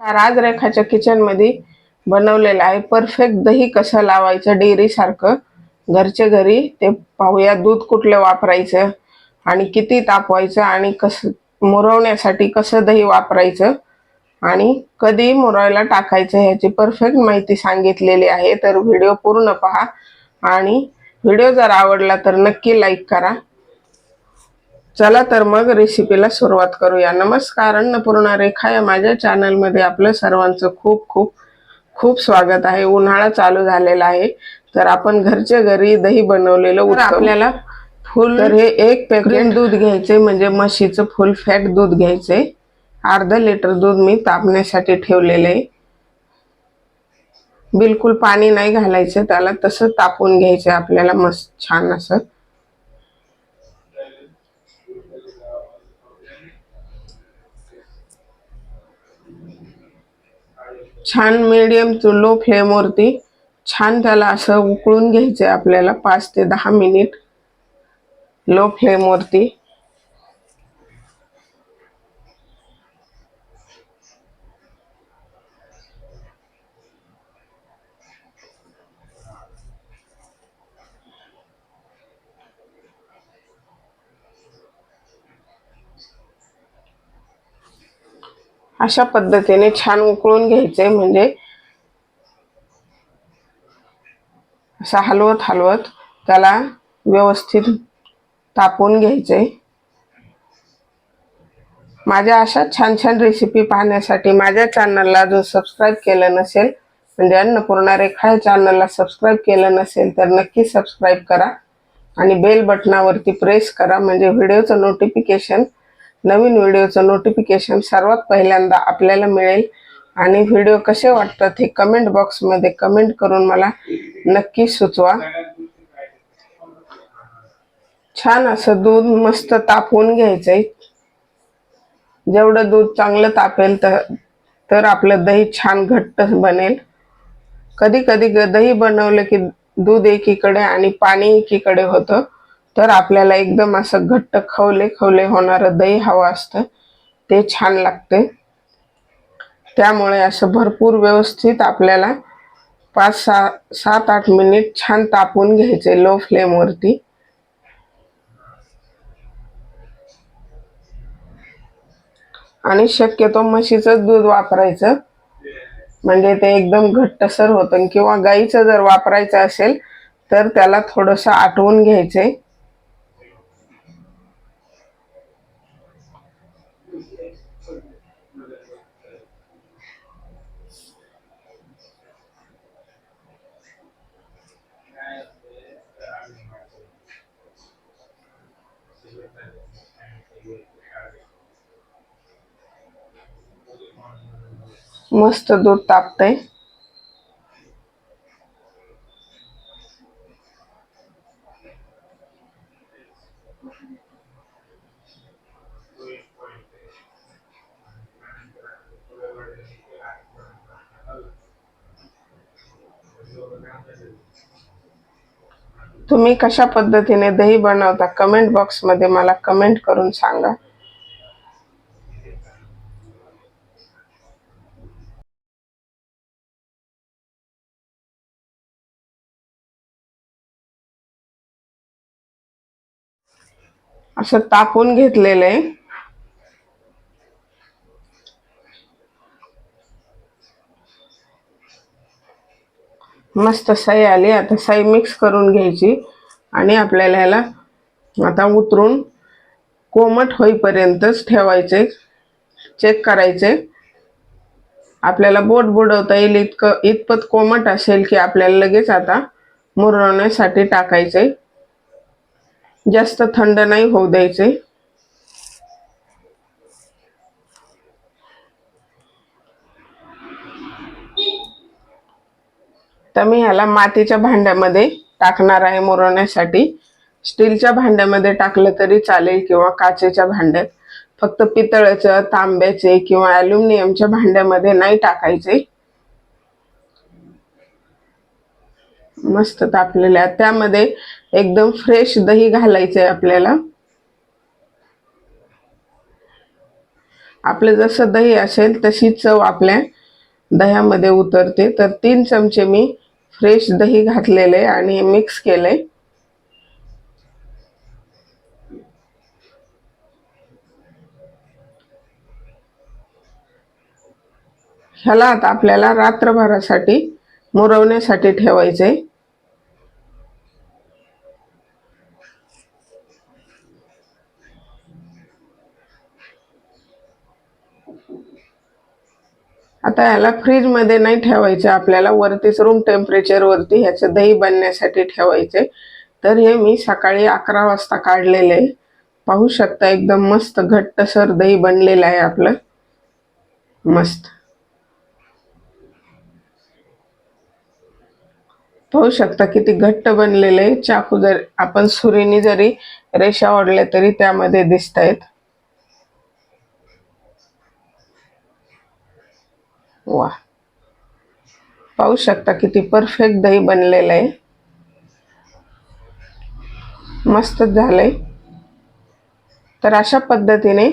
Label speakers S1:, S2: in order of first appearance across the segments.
S1: तर आज रेखाच्या किचनमध्ये बनवलेलं आहे. परफेक्ट दही कसं लावायचं डेअरी सारखं? घरच्या घरी ते पाहूया दूध कुठलं वापरायचं आणि किती तापवायचं आणि कसं मुरवण्यासाठी कसं दही वापरायचं आणि कधी मुरवायला टाकायचं ह्याची परफेक्ट माहिती सांगितलेली आहे. तर व्हिडिओ पूर्ण पहा आणि व्हिडिओ जर आवडला तर नक्की लाईक करा. चला तर मग रेसिपीला सुरुवात करूया. नमस्कार अन्नपूर्णा रेखा या माझ्या चॅनलमध्ये आपलं सर्वांचं खूप खूप खूप स्वागत आहे. उन्हाळा चालू झालेला आहे. तर आपण घरच्या घरी दही बनवलेलं आपल्याला फुल तर हे एक पॅकेट दूध घ्यायचे म्हणजे म्हशीचं फुल फॅट दूध घ्यायचे. अर्धा लिटर दूध मी तापण्यासाठी ठेवलेलं बिलकुल पाणी नाही घालायचं त्याला तसं तापून घ्यायचं आपल्याला मस्त छान असं. छान मिडियम टू लो फ्लेमवरती छान त्याला असं उकळून घ्यायचं आहे आपल्याला पाच ते दहा मिनिट लो फ्लेमवरती अशा पद्धतीने छान उकळून घ्यायचे म्हणजे असं हलवत हलवत त्याला व्यवस्थित तापून घ्यायचे. माझ्या अशा छान छान रेसिपी पाहण्यासाठी माझ्या चॅनलला जो सबस्क्राईब केलं नसेल म्हणजे अन्नपूर्णा रेखा या चॅनलला सबस्क्राईब केलं नसेल तर नक्की सबस्क्राईब करा आणि बेल बटनावरती प्रेस करा म्हणजे व्हिडिओचं नोटिफिकेशन नवीन व्हिडिओचं नोटिफिकेशन सर्वात पहिल्यांदा आपल्याला मिळेल. आणि व्हिडिओ कसे वाटतात हे कमेंट बॉक्समध्ये कमेंट करून मला नक्की सुचवा. छान असं दूध मस्त तापवून घ्यायचंय. जेवढं दूध चांगलं तापेल तर तर आपलं दही छान घट्ट बनेल. कधी कधी दही बनवलं की दूध एकीकडे आणि पाणी एकीकडे होतं. तर आपल्याला एकदम असं घट्ट खवले खवले होणारं दही हवं असतं. ते छान लागते. त्यामुळे असं भरपूर व्यवस्थित आपल्याला पाच सहा सात आठ मिनिट छान तापून घ्यायचे लो फ्लेमवरती आणि शक्यतो म्हशीचंच दूध वापरायचं. म्हणजे ते एकदम घट्टसर होतं. किंवा गाईचं जर वापरायचं असेल तर त्याला थोडंसं आटवून घ्यायचे. मस्त दूध तापतंय. तुम्ही कशा पद्धतीने दही बनवता? कमेंट बॉक्समध्ये मला कमेंट करून सांगा. असं तापून घेतलेलं आहे. मस्त साई आली. आता साई मिक्स करून घ्यायची आणि आपल्याला ह्याला आता उतरून कोमट होईपर्यंतच ठेवायचे चेक करायचे. आपल्याला बोट बुडवता येईल इतकं इतपत कोमट असेल की आपल्याला लगेच आता मुरवण्यासाठी टाकायचे. जास्त थंड नाही होऊ द्यायचे. तर मी ह्याला मातीच्या भांड्यामध्ये टाकणार आहे मुरवण्यासाठी स्टीलच्या भांड्यामध्ये टाकलं तरी चालेल किंवा काचेच्या भांड्यात. फक्त पितळाचं तांब्याचे किंवा ॲल्युमिनियमच्या भांड्यामध्ये नाही टाकायचे. मस्त तापलेल्या त्यामध्ये एकदम फ्रेश दही घालायचंय आपल्याला. आपलं जसं दही असेल तशी चव आपल्या दह्यामध्ये उतरते. तर तीन चमचे मी फ्रेश दही घातलेले आणि मिक्स केले. ह्याला आता आपल्याला रात्रभरासाठी मुरवण्यासाठी ठेवायचे आता ह्याला फ्रीजमध्ये नाही ठेवायचे. आपल्याला वरतीच रूम टेम्परेचरवरती ह्याचं दही बनण्यासाठी ठेवायचे. तर हे मी सकाळी अकरा वाजता काढलेले. आहे पाहू शकता एकदम मस्त घट्टसर दही बनलेलं आहे आपलं. मस्त. पाहू शकता किती घट्ट बनलेलं. आहे चाकू जर आपण सुरीने जरी रेषा ओढल्या तरी त्यामध्ये दिसत आहेत वा. पाहू शकता किती परफेक्ट दही बनलेलं आहे. मस्तच झालंय. तर अशा पद्धतीने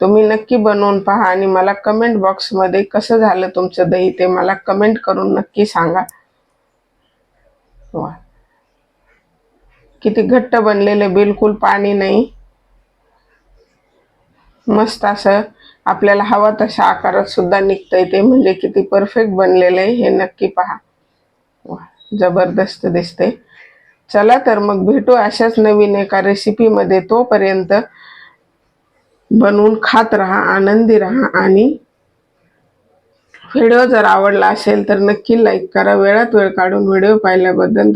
S1: तुम्ही नक्की बनवून पहा आणि मला कमेंट बॉक्समध्ये कसं झालं तुमचं दही ते मला कमेंट करून नक्की सांगा. वा. किती घट्ट बनलेले बिलकुल पाणी नाही. मस्त असं आपल्याला हवा तशा आकारात सुद्धा निघतंय ते म्हणजे किती परफेक्ट बनलेलं आहे हे नक्की पहा. वा जबरदस्त दिसते चला तर मग भेटू अशाच नवीन एका रेसिपीमध्ये तोपर्यंत बनवून खात राहा आनंदी राहा आणि व्हिडिओ जर आवडला असेल तर नक्की लाईक करा. वेळात वेळ काढून व्हिडिओ पाहिल्याबद्दल